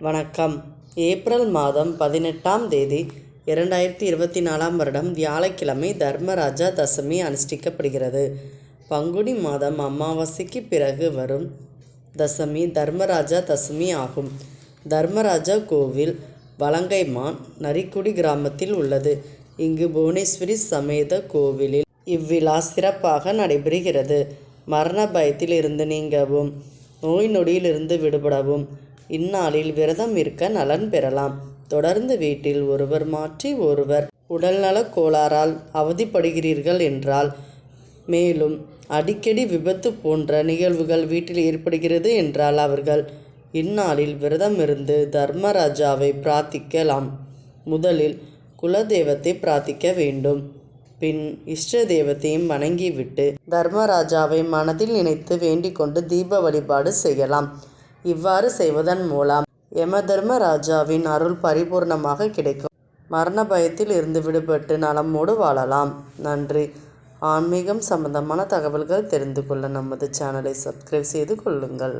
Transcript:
வணக்கம். ஏப்ரல் மாதம் பதினெட்டாம் தேதி இரண்டாயிரத்தி இருபத்தி நாலாம் வருடம் வியாழக்கிழமை தர்மராஜா தசமி அனுஷ்டிக்கப்படுகிறது. பங்குனி மாதம் அமாவாசைக்கு பிறகு வரும் தசமி தர்மராஜா தசமி ஆகும். தர்மராஜா கோவில் வலங்கைமான் நரிக்குடி கிராமத்தில் உள்ளது. இங்கு புவனேஸ்வரி சமேத கோவிலில் இவ்விழா சிறப்பாக நடைபெறுகிறது. மரண பயத்தில் இருந்து நீங்கவும் நோய் நொடியிலிருந்து விடுபடவும் இந்நாளில் விரதம் இருக்க நலன் பெறலாம். தொடர்ந்து வீட்டில் ஒருவர் மாற்றி ஒருவர் உடல்நலக் கோளாறால் அவதிப்படுகிறீர்கள் என்றால் மேலும் அடிக்கடி விபத்து போன்ற நிகழ்வுகள் வீட்டில் ஏற்படுகிறது என்றால் அவர்கள் இந்நாளில் விரதமிருந்து தர்மராஜாவை பிரார்த்திக்கலாம். முதலில் குலதெய்வத்தை பிரார்த்திக்க வேண்டும். பின் இஷ்ட தெய்வத்தையும் வணங்கிவிட்டு தர்மராஜாவை மனதில் நினைத்து வேண்டிக் கொண்டு தீப வழிபாடு செய்யலாம். இவ்வாறு செய்வதன் மூலம் யமதர்மராஜாவின் அருள் பரிபூர்ணமாக கிடைக்கும். மரண பயத்தில் இருந்து விடுபட்டு நலமோடு வாழலாம். நன்றி. ஆன்மீகம் சம்பந்தமான தகவல்கள் தெரிந்து கொள்ள நமது சேனலை சப்ஸ்கிரைப் செய்து கொள்ளுங்கள்.